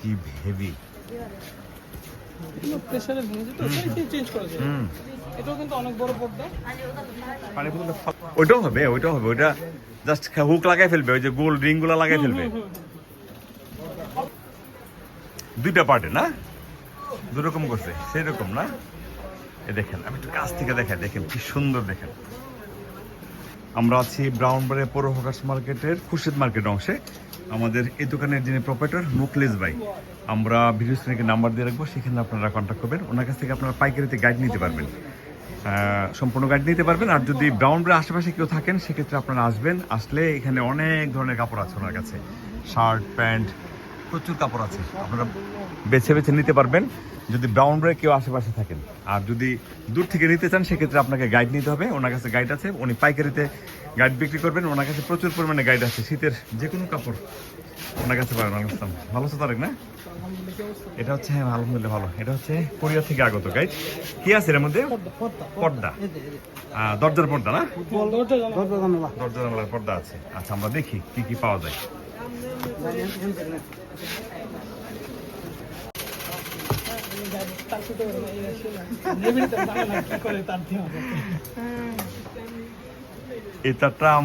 কি হেভি প্রেসারে ভেঙে যেত চেঞ্জ করা যায়। এটাও কিন্তু অনেক বড় পর্দা। পানি বোতলে ওইটাও হবে ওইটাও হবে ওইটা জাস্ট হুক লাগাই ফেলবে ওই যে গোল রিংগুলো লাগাই ফেলবে। দুইটা পার্টে না? দুরকম করছে সেই রকম না? এ দেখেন আমি একটু কাছ থেকে দেখাই দেখেন কি সুন্দর দেখেন। আমরা আছি ব্রাউনবাড়ি পৌর হকার্স মার্কেটের খুরশেদ মার্কেট অংশে। আমাদের এই দোকানের যিনি প্রপারেটর মুকলেশ ভাই, আমরা ভিডিও স্ক্রিনে নাম্বার দিয়ে রাখব, সেখানে আপনারা কন্ট্যাক্ট করবেন। ওনার কাছ থেকে আপনারা পাইকারিতে গাইড নিতে পারবেন। সম্পূর্ণ গাইড নিতে পারবেন। আর যদি ব্রাউনবাড়ির আশেপাশে কেউ থাকেন, সেক্ষেত্রে আপনারা আসবেন। আসলে এখানে অনেক ধরনের কাপড় আছে ওনার কাছে। শার্ট, প্যান্ট, প্রচুর কাপড় আছে। আপনারা বেছে বেছে নিতে পারবেন যদি ব্রাউন ব্রে কেউ আশেপাশে থাকেন। আর যদি দূর থেকে নিতে চান সেক্ষেত্রে আপনাকে গাইড নিতে হবে। ওনার কাছে গাইড আছে উনি পাইকারিতে গাইড বিক্রি করবেন। ওনার কাছে প্রচুর পরিমাণে গাইড আছে শীতের যে কোনো কাপড়। ওনার কাছে পাবেন আলাম ভালো আছে তারেক না? এটা হচ্ছে হ্যাঁ আলহামদুলিল্লাহ ভালো। এটা হচ্ছে কোরিয়া থেকে আগত গাইড কি আছে এর মধ্যে? পর্দা দরজার পর্দা না? দরজা জানা দরজা জানালার পর্দা আছে। আচ্ছা আমরা দেখি কি কি পাওয়া যায়। তার সাথে এই কি করে তার চারটা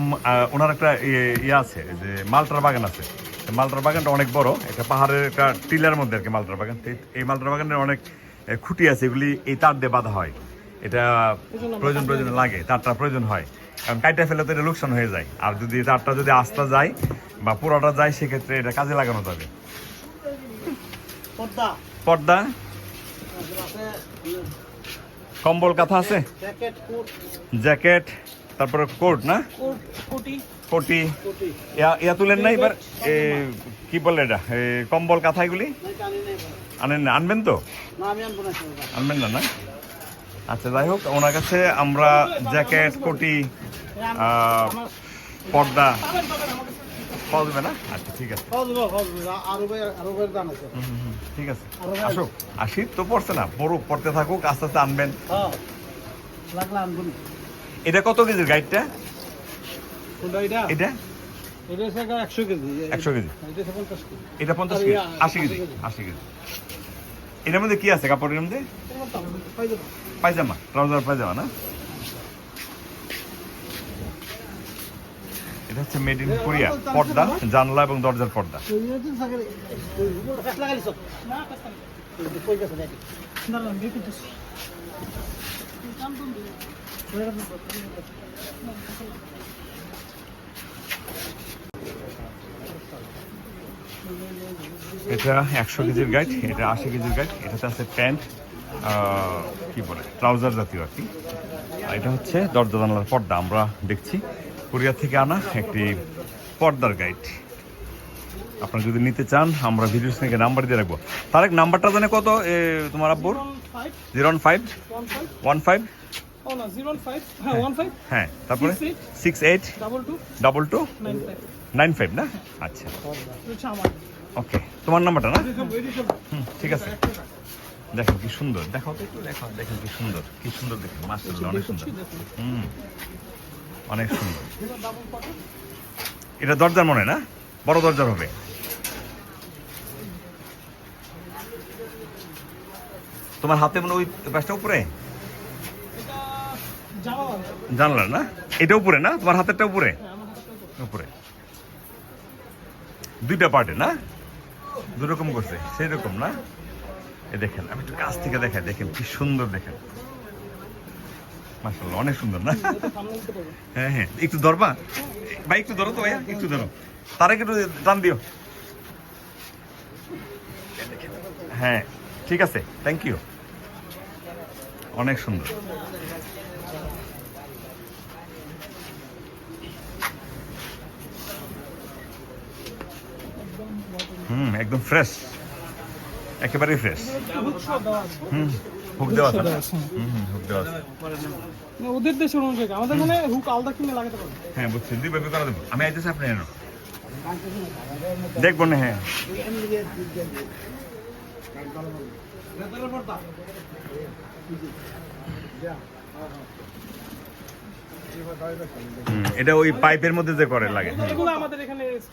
ওনার একটা ইয়ে- ইয়ে আছে যে মালটার বাগান আছে। মালটার বাগানটা অনেক বড় একটা পাহাড়ের একটা টিলার মধ্যে আর কি মালটার বাগান। এই- এই মালটার বাগানের অনেক খুঁটি আছে এগুলি এই তার দিয়ে বাঁধা হয়। এটা প্রয়োজন প্রয়োজন লাগে তারটা প্রয়োজন হয়। কারণ কাইটা ফেলে তো এটা লোকসান হয়ে যায়। আর যদি তারটা যদি আস্তা যায় বা পুরোটা যায় সেক্ষেত্রে এটা কাজে লাগানো যাবে। পর্দা। পর্দা? কম্বল কাঁথা আছে? জ্যাকেট তারপরে কোট না? কোটি ইয়া- তুলেন না এবার? কি বলে এটা? কম্বল কাঁথা এগুলি? আনেন না? আনবেন তো? আনবেন না না? আচ্ছা যাই হোক ওনার কাছে আমরা জ্যাকেট কোটি পর্দা পাওয়া যাবে না? আচ্ছা ঠিক আছে। আরও আরও দাম আছে। হুম, হুম, হুম, ঠিক আছে। আসুক আর শীত তো পড়ছে না। পড়ুক পড়তে থাকুক আস্তে আস্তে আনবেন। হ্যাঁ। লাগলা এটা কত কেজির গাইডটা? এটা? এটা? একশো কেজি। একশো কেজি। কেজি। এটা পঞ্চাশ কেজি। আশি কেজি আশি কেজি। এটার মধ্যে কি আছে কাপড়ের মধ্যে? পায়জামা ট্রাউজার পায়জামা না? এটা হচ্ছে মেড ইন কোরিয়া পর্দা, জানলা এবং দরজার পর্দা। এটা একশো কেজির গাইড এটা আশি কেজির গাইড এটাতে আছে প্যান্ট কি বলে, ট্রাউজার জাতীয় আর কি। এটা হচ্ছে দরজা জানলার পর্দা, আমরা দেখছি। কোরিয়া থেকে আনা একটি পর্দার গাইড আপনারা যদি নিতে চান আমরা ভিডিও স্ক্রিনে নাম্বার দিয়ে রাখব। তার এক নাম্বারটা জানে কত? এ, তোমার আব্বুর? Zero one five one five হ্যাঁ তারপরে? Six eight double two nine five না? আচ্ছা। ওকে তোমার নাম্বারটা না? ঠিক আছে। দেখো কি সুন্দর দেখো একটু দেখো কি সুন্দর কি সুন্দর দেখেন মাশাআল্লাহ অনেক সুন্দর। হুম। অনেক সুন্দর। এটা দরজার মনে, না? বড় দরজার হবে। তোমার হাতে মনে ওই পাশটা উপরে? জানলার, না? এটা উপরে, না? তোমার হাতেরটা উপরে? উপরে। দুইটা পার্টে, না? দুরকম করছে সেই রকম না? এ দেখেন, আমি একটু কাছ থেকে দেখাই, দেখেন কি সুন্দর দেখেন। মাসাল্লাহ অনেক সুন্দর না? হ্যাঁ হ্যাঁ একটু ধরবা? ভাই একটু ধরো তো ভাইয়া একটু ধরো। তারা একটু টান দিও। হ্যাঁ ঠিক আছে থ্যাংক ইউ অনেক সুন্দর। হুম একদম ফ্রেশ একেবারেই ফ্রেশ হুম। হুক দেওয়া আছে। হুম হুক দেওয়া আছে। ওদের দেশের অনুযায়ী আমাদের মনে হয় হুক আলাদা কিনে লাগাতে পারবে। হ্যাঁ বুঝছি। দিবে করে দেবো আমি আইতেছি আপনি এনো। দেখব না হ্যাঁ। এটা ওই পাইপের মধ্যে যে করে লাগে।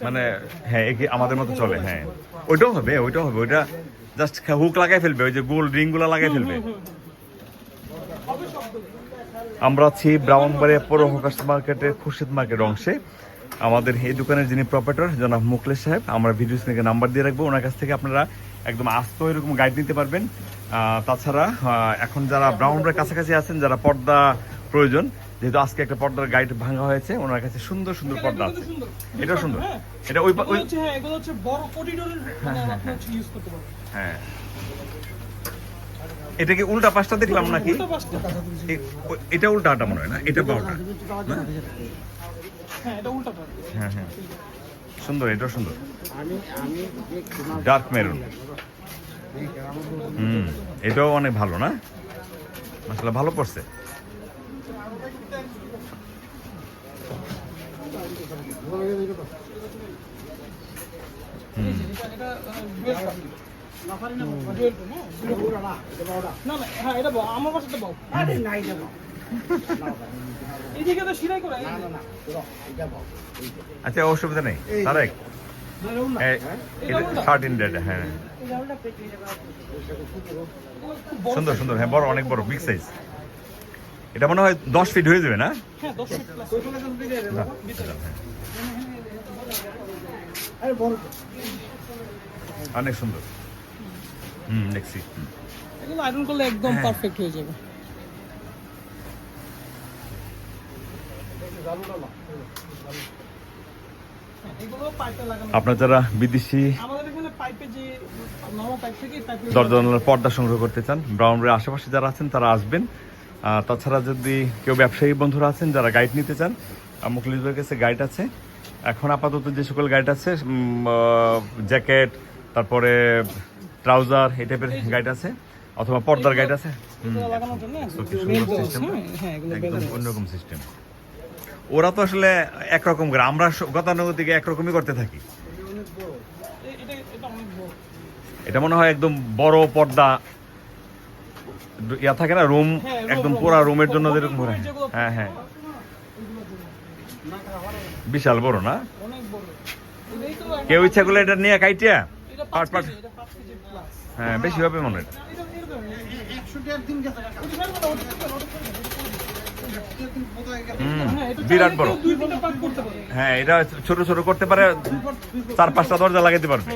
মানে হ্যাঁ একে আমাদের মতো চলে হ্যাঁ। ওইটাও হবে ওইটাও হবে ওইটা জাস্ট হুক লাগাই ফেলবে ওই যে গোল রিংগুলো লাগাই ফেলবে আমরা আছি ব্রাউনবাড়িয়া পৌর হকার্স মার্কেটের খুরশিদ মার্কেট অংশে। আমাদের এই দোকানের যিনি প্রপারেটর জনাব মুকলেশ সাহেব আমরা ভিডিও স্ক্রিনে নাম্বার দিয়ে রাখব। ওনার কাছ থেকে আপনারা একদম আস্ত এরকম গাইড নিতে পারবেন। তাছাড়া এখন যারা ব্রাউনবাড়ির কাছাকাছি আছেন যারা পর্দা প্রয়োজন যেহেতু আজকে একটা পর্দার গাইড ভাঙা হয়েছে ওনার কাছে সুন্দর সুন্দর পর্দা আছে। এটাও সুন্দর। হ্যাঁ। এটা ওই এগুলো হচ্ছে হ্যাঁ এগুলো বড় করিডোরের আপনি হচ্ছে ইউজ করতে পারবেন। হ্যাঁ। এটা কি উল্টা পাশটা দেখলাম নাকি? উল্টো পাশটা। এ- এটা উল্টাটা মনে হয় না এটা বারোটা হ্যাঁ এটা উল্টা হ্যাঁ হ্যাঁ। সুন্দর এটাও সুন্দর। Dark maroon. হুম এটাও অনেক ভালো না? আসলে ভালো পড়ছে আচ্ছা অসুবিধা নেই। তারেক থার্টিন ডেট হ্যাঁ? সুন্দর সুন্দর। হ্যাঁ বড় অনেক বড় বিগ সাইজ এটা মনে হয় দশ ফিট হয়ে যাবে না? হ্যাঁ হ্যাঁ। অনেক সুন্দর। হুম দেখছি। এগুলো আয়রন করলে একদম হ্যাঁ। পারফেক্ট যাবে। আপনার যারা বিদেশি দরজা পর্দা সংগ্রহ করতে চান ব্রাউনবাড়ির আশেপাশে যারা আছেন তারা আসবেন। তাছাড়া যদি কেউ ব্যবসায়ী বন্ধুরা আছেন যারা গাইড নিতে চান মুখলিজের কাছে গাইড আছে। এখন আপাতত যে সকল গাইড আছে জ্যাকেট তারপরে ট্রাউজার এই টাইপের গাইড আছে অথবা পর্দার গাইড আছে। হ্যাঁ হ্যাঁ অন্যরকম সিস্টেম ওরা তো আসলে একরকম করে আমরা গতানুগতিকে একরকমই করতে থাকি। এটা মনে হয় একদম বড় পর্দা ইয়া থাকে না রুম হ্যাঁ, একদম পুরা রুমের জন্য যেরকম হ্যাঁ। হ্যাঁ বিশাল বড় না? কেউ ইচ্ছা করলে এটা নিয়ে কাইটিয়া? পাট পাট হ্যাঁ বেশি হবে মনে হয়। হ্যাঁ, বিরাট বড়। হ্যাঁ এটা ছোট ছোট করতে পারে চার পাঁচটা দরজা লাগাইতে পারবে।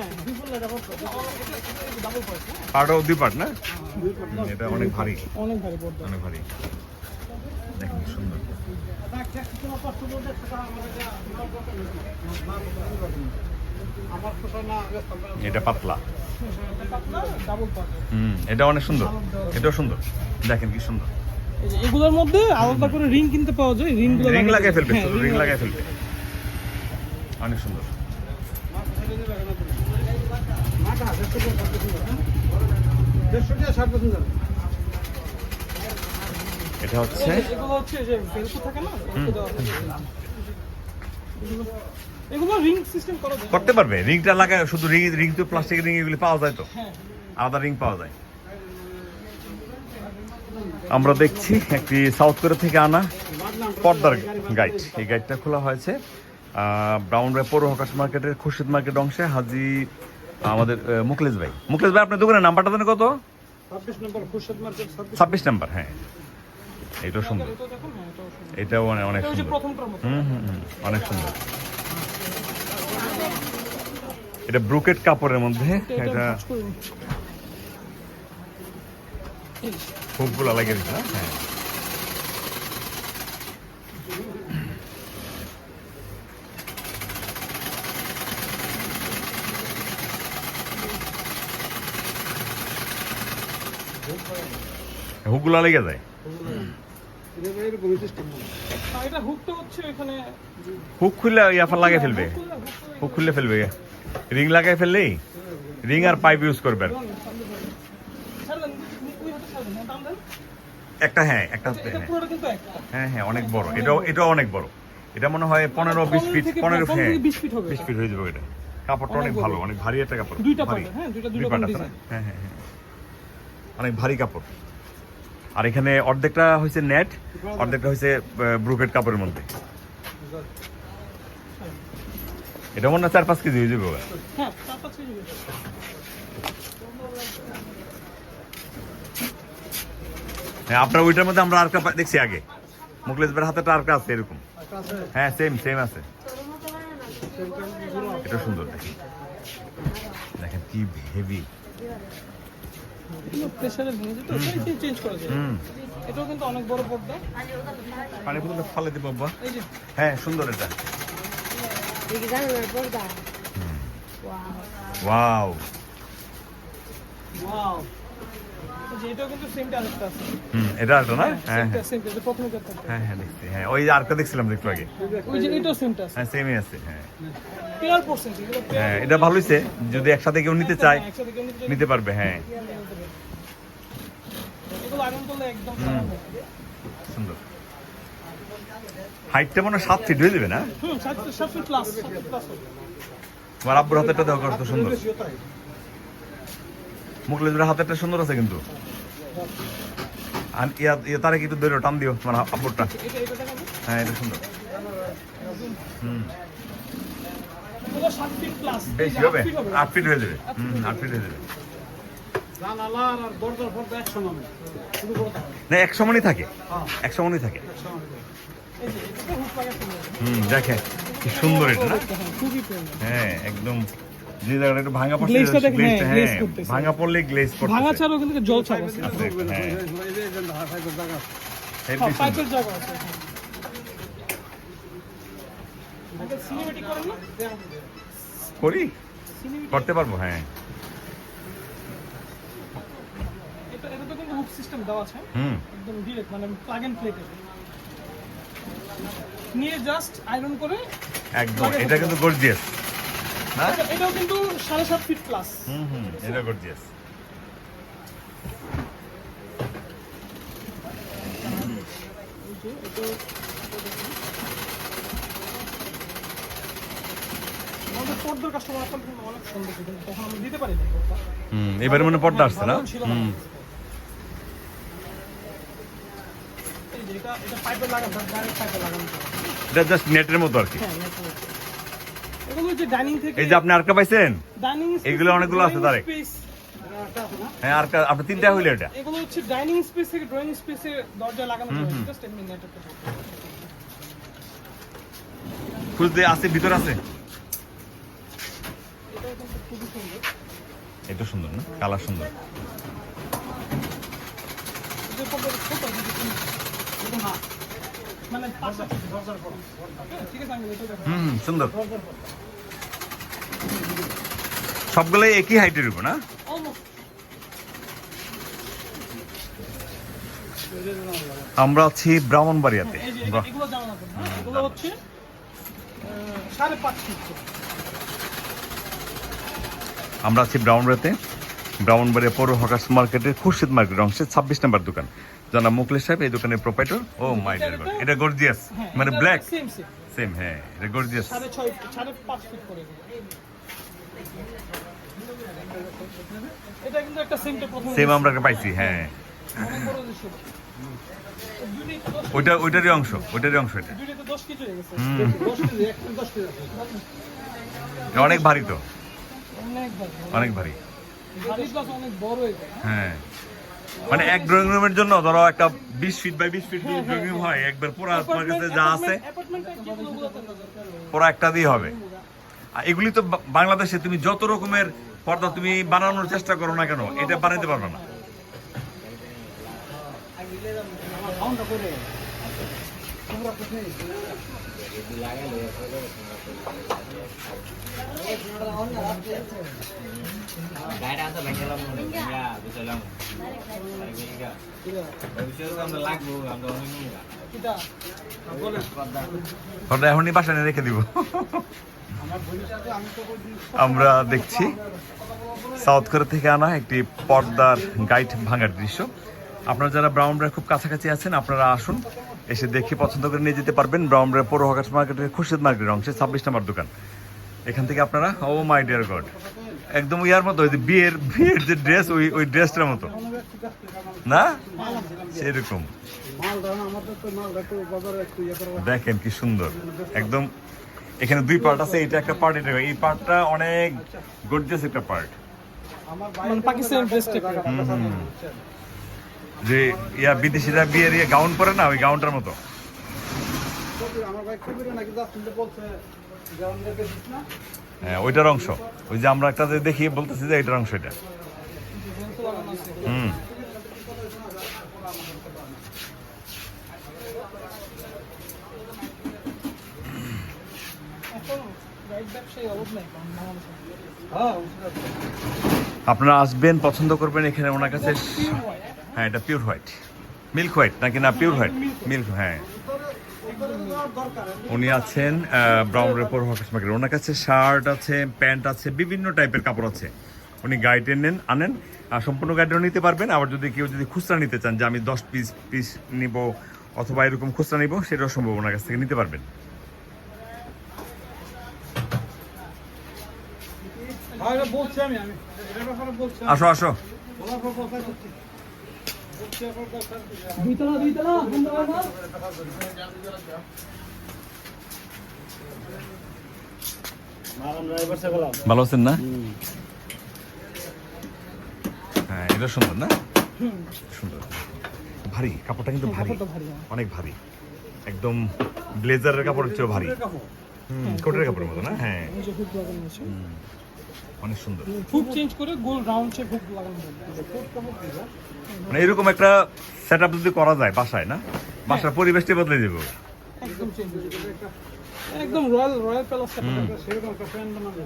দুই। পার্টও দুই পার্ট না? এটা অনেক ভারী। অনেক ভারী অনেক ভারী। দেখুন সুন্দর। এটা পাতলা। হুম এটা অনেক সুন্দর। এটাও সুন্দর। দেখেন কি সুন্দর। এগুলোর মধ্যে আলাদা করে রিং কিনতে পাওয়া যায় রিংগুলো রিং লাগাই ফেলবে হ্যাঁ, রিং লাগাই ফেলবে। অনেক সুন্দর। এটা হচ্ছে? করতে পারবে। রিংটা লাগায় শুধু রিং রিং তো প্লাস্টিকের রিং এগুলি পাওয়া যায় তো? হ্যাঁ। আলাদা রিং পাওয়া যায়। আমরা দেখছি একটি সাউথ কোরিয়া থেকে আনা পর্দার গাইড। এই গাইডটা খোলা হয়েছে ব্রাউন রায় পৌর হকাশ মার্কেটের খুরশিদ মার্কেট অংশে হাজি আমাদের মুকলেশ ভাই। মুকলেশ ভাই আপনার দোকানের নাম্বারটা জানেন কত? ছাব্বিশ নম্বর হ্যাঁ। এটাও সুন্দর। এটা হ্যাঁ এটাও সুন্দর। এটাও অনেক অনেক সুন্দর। হুম হুম অনেক সুন্দর। এটা ব্রুকেট কাপড়ের মধ্যে এটা। হুকগুলো লাগিয়ে দিচ্ছে হ্যাঁ। হুকগুলো লেগে যায়। হুক খুললে ইয়াফার লাগিয়ে ফেলবে। হুক খুললে ফেলবে। রিং লাগাই ফেললেই রিং আর পাইপ ইউজ করবে। একটা হ্যাঁ একটা হ্যাঁ। একটা। হ্যাঁ হ্যাঁ অনেক বড়। এটাও এটাও অনেক বড়। এটা মনে হয় পনেরো বিশ ফিট পনেরো হ্যাঁ 20 ফিট হবে বিশ ফিট হয়ে যাবে এটা। কাপড়টা অনেক ভালো অনেক ভারী একটা কাপড় দুইটা ভারী। হ্যাঁ। হ্যাঁ হ্যাঁ হ্যাঁ। অনেক ভারী কাপড়। আর এখানে অর্ধেকটা হয়েছে নেট অর্ধেকটা হয়েছে ব্রুকেট কাপড়ের মধ্যে। এটা মনে হয় চার পাঁচ কেজি হয়ে যাবে হ্যাঁ। হ্যাঁ আপনার ওইটার মধ্যে আমরা আরেকটা দেখছি আগে। মুখলেশ ভাইয়ের হাতে আরেকটা আছে এরকম। হ্যাঁ সেম সেম আছে। এটা সুন্দর দেখি। দেখেন কি হেভি প্রেসারে ভেঙে যেত চেঞ্জ করা যায়। হুম। এটাও কিন্তু অনেক বড় পর্দা। পানি পুরো ফালে দিব বাবা হ্যাঁ সুন্দর এটা. Uau. ওয়াও। ওয়াও। আরেকটা এটা না? হ্যাঁ হ্যাঁ হ্যাঁ। হ্যাঁ দেখছি হ্যাঁ ওই আরেকটা দেখছিলাম একটু আগে। হ্যাঁ সেমই আছে। হ্যাঁ হ্যাঁ। এটা ভালো হয়েছে যদি একসাথে কেউ নিতে চায় নিতে পারবে হ্যাঁ। সুন্দর। হাইটটা মনে হয় সাত ফিট হয়ে যাবে না? আব্বুর হাতেরটা দেখো কত সুন্দর। মুখলেজের হাতেরটা সুন্দর আছে কিন্তু। আর ইয়া তারে কিন্তু ধরে টান দিও এটা এটা হ্যাঁ এটা সুন্দর। হুম। বেশি হবে? আট ফিট হয়ে যাবে। হুম আট ফিট হয়ে যাবে। না থাকে। থাকে। হুম, দেখেন, কি সুন্দর এটা হ্যাঁ একদম যে জায়গাটা একটু ভাঙা পড়ছে Glaze টা দেখেন, হ্যাঁ, হ্যাঁ করতেছে। ভাঙা পড়লে গ্লেজ করতেছে ভাঙা ছাড়াও কিন্তু জল আছে, হ্যাঁ। হ্যাঁ। পাইপের জায়গা আছে। সিনেমেটিক করেন না? করি? করতে পারব হ্যাঁ। এটা এটা তো কিন্তু হুক সিস্টেম দেওয়া আছে। হুম। একদম ডিরেক্ট মানে প্লাগ এন্ড প্লে নিয়ে জাস্ট আয়রন করে একদম এটা কিন্তু গর্জিয়াস না এটা- এটাও কিন্তু সাড়ে সাত ফিট প্লাস হুম হুম এটা গর্জিয়াস আমাদের পর্দার কাস্টমার আপনার কিন্তু অনেক সুন্দর কিন্তু তখন আমরা দিতে পারি হুম এবারে মনে পর্দা আসছে না? এটা জাস্ট নেটের মতো আর কি হ্যাঁ network। এগুলো হচ্ছে ডাইনিং থেকে এই যে আপনি আরকা পাইছেন? এগুলো অনেকগুলো আছে তারে। হ্যাঁ আরকা আপনি তিনটা হইলে এটা। এগুলো হচ্ছে ডাইনিং স্পেস থেকে ড্রয়িং স্পেসে দরজা লাগানো জাস্ট এমনি নেটের খুঁজতে আছে ভিতর আছে। এটা সুন্দর। না? কালার সুন্দর। এটা হুম হুম, সুন্দর। সবগুলোই একই হাইটের উপর না? আমরা আছি ব্রাহ্মণবাড়িয়াতে। হ্যাঁ। আমরা আছি ব্রাউনবাড়িতে ব্রাউনবাড়িয়া পৌর হকার্স মার্কেটের খুরশিদ মার্কেট অংশে ছাব্বিশ নম্বর দোকান। জানা মুকলেশ সাহেব এই দোকানের proprietor oh my dear god এটা গর্জিয়াস হ্যাঁ, মানে ব্ল্যাক same। সেম হ্যাঁ এটা গর্জিয়াস সাড়ে পাঁচ ফিট করে এটা কিন্তু একটা প্রথম সেম আমরা পাইছি হ্যাঁ। ওইটা ওইটারই অংশ ওইটারই অংশ এটা। হয়ে অনেক ভারী তো। অনেক ভারী। অনেক ভারী। হ্যাঁ। মানে এক ড্রয়িং রুমের জন্য ধরো একটা বিশ ফিট বাই বিশ ফিট ড্রয়িং রুম হয় একবার পুরো তোমার কাছে যা আছে। পুরো একটা দিয়ে হবে। আর এগুলি তো বাংলাদেশে তুমি যত রকমের পর্দা তুমি বানানোর চেষ্টা করো না কেন এটা বানাইতে পারবে না। আমরা এখনই রেখে আমরা দেখছি, সাউথ কোরিয়া থেকে আনা একটি পর্দার গাইড ভাঙার দৃশ্য। আপনারা যারা ব্রাউনরা খুব কাছাকাছি আছেন, আপনারা আসুন, এসে দেখে পছন্দ করে নিয়ে যেতে পারবেন। ব্রাউনরা পৌর হকার্স মার্কেটের খুরশিদ মার্কেটের অংশে ছাব্বিশ নম্বর দোকান। এখান থেকে আপনারা, ও মাই ডিয়ার গড একদম ইয়ার মতো ওই যে বিয়ের বিয়ের যে ড্রেস ওই ওই ড্রেসটার মতো। না? সেরকম। দেখেন কি সুন্দর। একদম এখানে দুই পার্ট আছে এটা একটা পার্ট এটা এই পার্টটা অনেক গর্জিয়াস একটা পার্ট মানে পাকিস্তানি ড্রেস টাইপের যে ইয়া বিদেশিরা বিয়ের ইয়ে গাউন পরে না ওই গাউনটার মতো। হ্যাঁ ওইটার অংশ। ওই যে আমরা একটা যে দেখি, বলতেছি যে এটার অংশ এটা। হুম। আপনারা আসবেন, পছন্দ করবেন এখানে ওনার কাছে। হ্যাঁ এটা পিওর হোয়াইট মিল্ক হোয়াইট নাকি না পিওর হোয়াইট মিল্ক হ্যাঁ। উনি আছেন ব্রাউন রেপোর হকাস মার্কেট ওনার কাছে শার্ট আছে প্যান্ট আছে বিভিন্ন টাইপের কাপড় আছে। উনি গাইডে নেন আনেন। আর সম্পূর্ণ গাইডেও নিতে পারবেন। আবার যদি কেউ যদি খুচরা নিতে চান যে আমি দশ পিস পিস নিব অথবা এরকম খুচরা নিব সেটাও সম্ভব ওনার কাছ থেকে নিতে পারবেন। আসো আসো। দুইতলা দুইতলা হয় ভালো আছেন না? হ্যাঁ এটা সুন্দর না? সুন্দর। ভারী কাপড়টা কিন্তু ভারী। কাপড়টা ভারী, হ্যাঁ। অনেক ভারী। একদম ব্লেজারের কাপড় হচ্ছে ভারী। কোটের কাপড়ের মতো না? হ্যাঁ। অনেক সুন্দর। হুক চেঞ্জ করে গোল রাউন্ড শেপ হুক লাগানো মানে এরকম একটা সেট আপ যদি করা যায় বাসায় না? বাসার পরিবেশটি বদলে দেবো। একদম চেঞ্জ একদম রয়্যাল রয়্যাল প্যালেস সেরকম একটা ফ্যান বানানো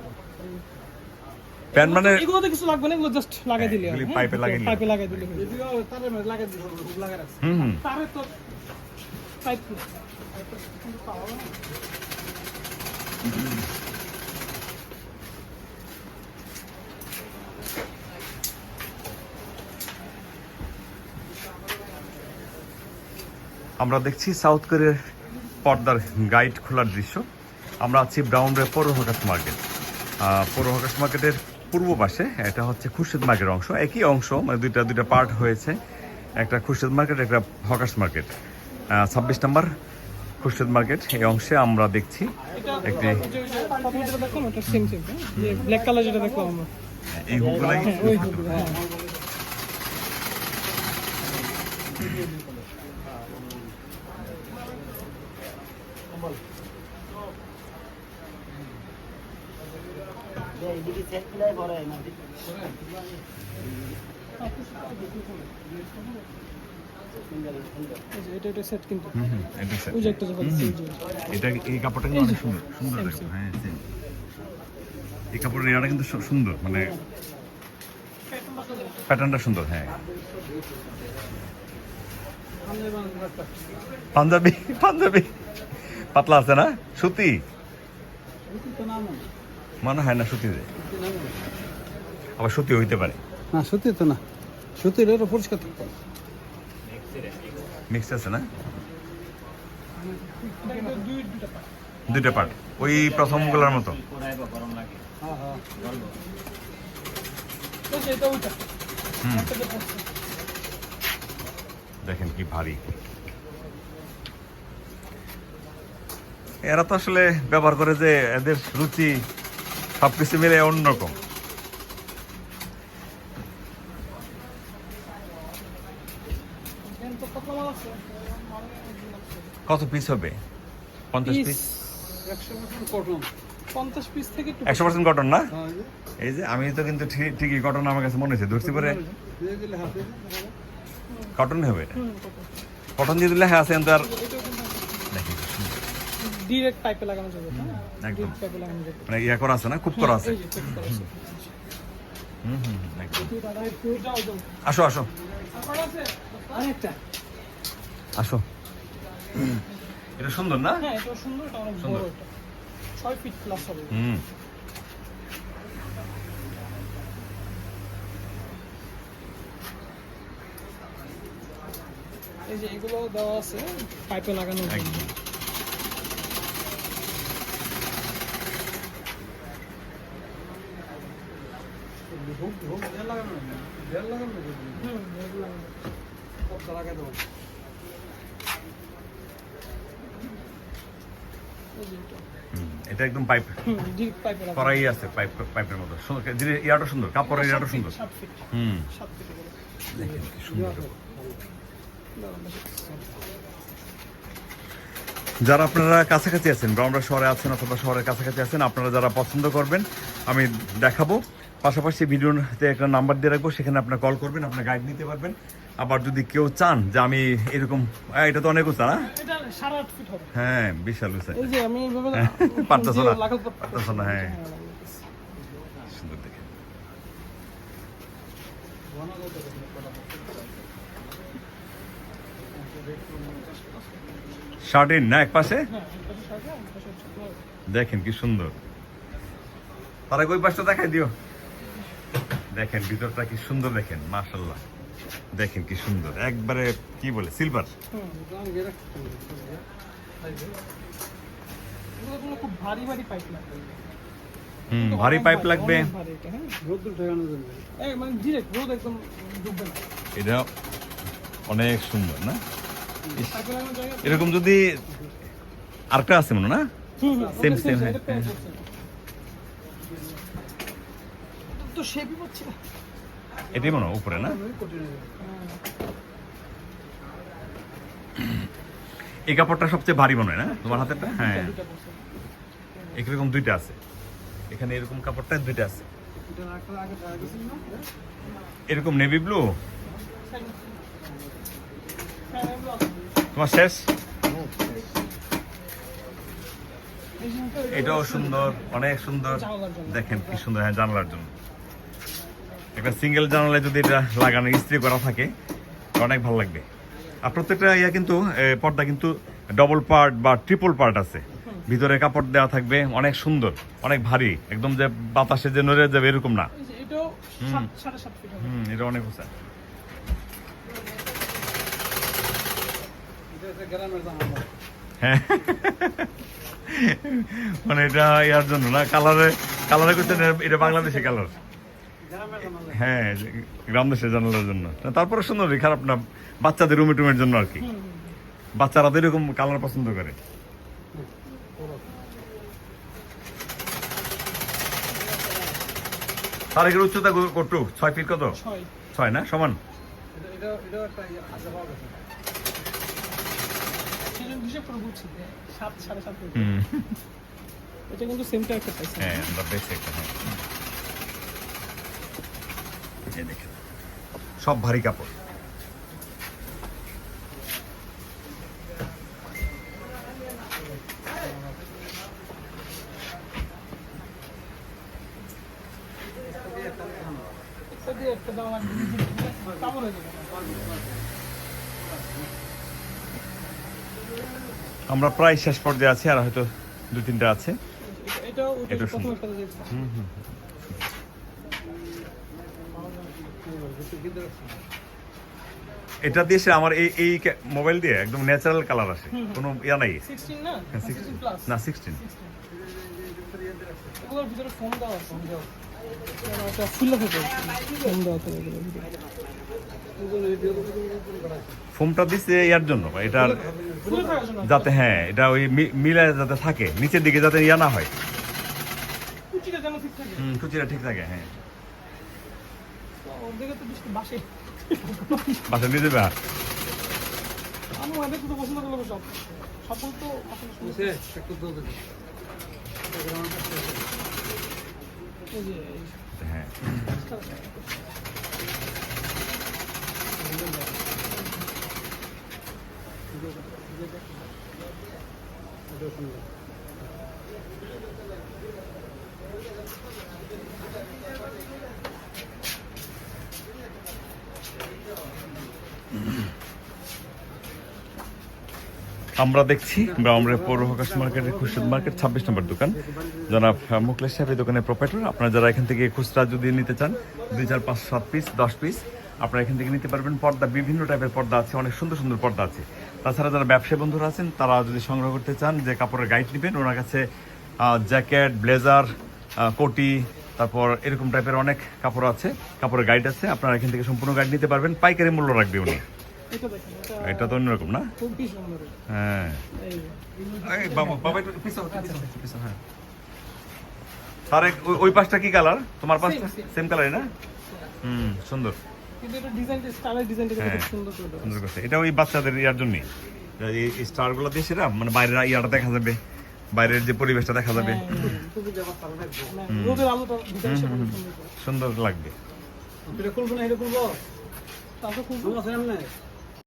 মানে কিছু লাগবে না এগুলো জাস্ট লাগাই দিলে পাইপে লাগিয়ে দিলে। পাইপে লাগাই দিলে লাগাই রাখছে। তারে তো পাইপ আমরা দেখছি সাউথ কোরিয়ার পর্দার গাইড খোলার দৃশ্য। আমরা আছি ব্রাউন রে পৌর হকাস মার্কেট। আহ, পৌর হকাস মার্কেটের পূর্ব পাশে এটা হচ্ছে খুরশেদ মার্কেটের অংশ। একই অংশ মানে দুইটা দুইটা পার্ট হয়েছে। একটা খুরশেদ মার্কেট একটা হকাস মার্কেট। ছাব্বিশ নম্বর খুরশেদ মার্কেট এই অংশে আমরা দেখছি একটি ব্ল্যাক কালার যেটা দেখলাম আমরা এই হুকগুলাই হ্যাঁ ওই হুক হ্যাঁ এই যে এটা এটা সেট কিন্তু হুম, হুম, এটা set। ওই যে একটা এটা এই কাপড়টা কিন্তু অনেক সুন্দর হ্যাঁ এই কাপড়ের ইয়াটা কিন্তু সু- সুন্দর মানে প্যাটার্নটা সুন্দর হ্যাঁ। পাঞ্জাবি পাঞ্জাবি। পাতলা আছে না? সুতি? তো নাম মনে হয় না সুতি। আবার সুতি হইতে পারে। না সত্যি তো না। সত্যি এটা পরিষ্কার থাকতো মিক্স আছে না? দুইটা পার্ট ওই প্রথমগুলার মতো দেখেন কি ভারী। এরা তো আসলে ব্যবহার করে যে এদের রুচি সবকিছু মিলে অন্যরকম। কত পিস হবে? পঞ্চাশ পিস একশো পার্সেন্ট কটন না? এই যে। আমি তো কিন্তু ঠিক- ঠিকই কটন আমার কাছে মনে হয়েছে ধরছি পরে। কটন হবে কটন দিয়ে দিলে হ্যাঁ আছে আর ডিরেক্ট পাইপে লাগানো যাবে হ্যাঁ একদম। পাইপে লাগানো যাবে। মানে ইয়া করা আছে না? খুব করা আছে? এই যে check করা আছে। হুম হুম একদম। আসো আসো। আরেকটা। আসো। এটা সুন্দর না? হ্যাঁ এটা সুন্দর এটা অনেক বড় এটা ছয় ফিট প্লাস হবে। হুম। এই যে এগুলো দেওয়া আছে পাইপে লাগানো একদম হুম, এগুলো এই যে এটা। একদম পাইপ। করাই আছে পাইপ পাইপের মতো সুন্দর জিনিস- ইয়াটা সুন্দর কাপড়ের ইয়াটা সুন্দর হুম। দেখেন কি সুন্দর। যারা আপনারা কাছাকাছি আছেন ব্রাউনরা শহরে আছেন অথবা শহরের কাছাকাছি আছেন আপনারা যারা পছন্দ করবেন আমি দেখাবো পাশাপাশি ভিডিওতে একটা নাম্বার দিয়ে রাখব সেখানে আপনার কল করবেন আপনার গাইড নিতে পারবেন আবার যদি কেউ চান যে আমি এরকম এটা তো অনেক উঁচা না। হ্যাঁ বিশাল উঁচা পারতেছো না? পারতেছো না, হ্যাঁ। শার্টিন না এক পাশে? দেখেন কি সুন্দর। তারা ওই পাশটা দেখাই দিও। দেখেন ভিতরটা কি সুন্দর দেখেন মাশাল্লাহ দেখেন কি সুন্দর। একবারে কি বলে সিলভার হুম। ভারী পাইপ লাগবে। এটা, হ্যাঁ? এটা অনেক সুন্দর না? এরকম যদি আরেকটা আছে মনে না? সেম এটা হ্যাঁ, হ্যাঁ। যাচ্ছে। তো শেপই পাচ্ছি এটাই মনে উপরে না? এই কাপড়টা সবচেয়ে ভারী মনে হয় না? তোমার হাতেরটা? হ্যাঁ। এরকম দুইটা আছে। এখানে এরকম কাপড়টা দুইটা আছে। এরকম নেভি ব্লু। তোমার শেষ? এটাও সুন্দর অনেক সুন্দর। দেখেন কি সুন্দর হ্যাঁ জানালার জন্য। একটা সিঙ্গেল জানালায় যদি এটা লাগানো ইস্ত্রি করা থাকে অনেক ভালো লাগবে। আর প্রত্যেকটা ইয়া কিন্তু পর্দা কিন্তু ডবল পার্ট বা ট্রিপল পার্ট আছে। ভিতরে কাপড় দেওয়া থাকবে অনেক সুন্দর অনেক ভারী। একদম যে বাতাসে যে নড়ে যাবে এরকম না। হবে। হুম এটা অনেক উঁচা। হ্যাঁ মানে এটা ইয়ার জন্য না কালারে কালারে করছেন এটা বাংলাদেশি কালার। হ্যাঁ গ্রাম দেশের জানালার জন্য। তারপরে সুন্দর খারাপ না বাচ্চাদের রুমে টুমের জন্য আর কি। বাচ্চারা তো এরকম কালার পছন্দ করে। তারেকের উচ্চতা কটু? ছয় ফিট কত? ছয়। না সমান? হিসেব করে বুঝছি সাত সাড়ে সাত এটা কিন্তু একটা পাইছে হ্যাঁ আমরা বেশি একটা হ্যাঁ। এই দেখেন সব ভারী কাপড়। একটা দাম কামড় হয়ে যাবে। আমরা প্রায় শেষ পর্যায়ে আছি আর হয়তো দু তিনটা আছে। এটা- দিয়ে সে আমার এই এই মোবাইল দিয়ে একদম ন্যাচারাল কালার আসে। কোনো ইয়া নাই। 16 না? হ্যাঁ, 16 না সিক্সটিন এটা ফোমটা দিচ্ছে ইয়ার জন্য জন্য যাতে হ্যাঁ এটা ওই মি- মিলায় যাতে থাকে নিচের দিকে যাতে ইয়া না হয়। কুচিটা ঠিক থাকে। হুম কুচিটা ঠিক থাকে হ্যাঁ। বাসে। আর? আমি ওদের তো পছন্দ করল সব। তো আসলে শুনছে এই যে Thank হ্যাঁ আমরা দেখছি আমরা পৌর প্রকাশ মার্কেটের খুচরা মার্কেট, ছাব্বিশ নম্বর দোকান। জনাব মুকলেশ সাহেব এই দোকানের প্রোপাইটর আপনারা যারা এখান থেকে খুচরা যদি নিতে চান, দুই চার পাঁচ সাত পিস দশ পিস আপনারা এখান থেকে নিতে পারবেন। পর্দা, বিভিন্ন টাইপের পর্দা আছে, অনেক সুন্দর সুন্দর পর্দা আছে। তাছাড়া যারা ব্যবসায়ী বন্ধুরা আছেন, তারা যদি সংগ্রহ করতে চান, যে কাপড়ের গাইড নেবেন, ওনার কাছে জ্যাকেট ব্লেজার কোটি, তারপর এরকম টাইপের অনেক কাপড় আছে, কাপড়ের গাইড আছে। আপনারা এখান থেকে সম্পূর্ণ গাইড নিতে পারবেন। পাইকারি মূল্য রাখবে উনি। এটা তো অন্যরকম না? সুন্দর। হ্যাঁ। হ্যাঁ। ওই- ওই পাশটা কি কালার? তোমার same. সেম কালারই না? হুম সুন্দর। এটা হ্যাঁ। এটা ওই বাচ্চাদের ইয়ার জন্যই। এই স্টারগুলো দিয়ে সেটা মানে বাইরের ইয়াটা দেখা যাবে বাইরের যে পরিবেশটা দেখা যাবে। হ্যাঁ, মানে রোদের আলোটা ভিতরে এসে খুব সুন্দর লাগবে।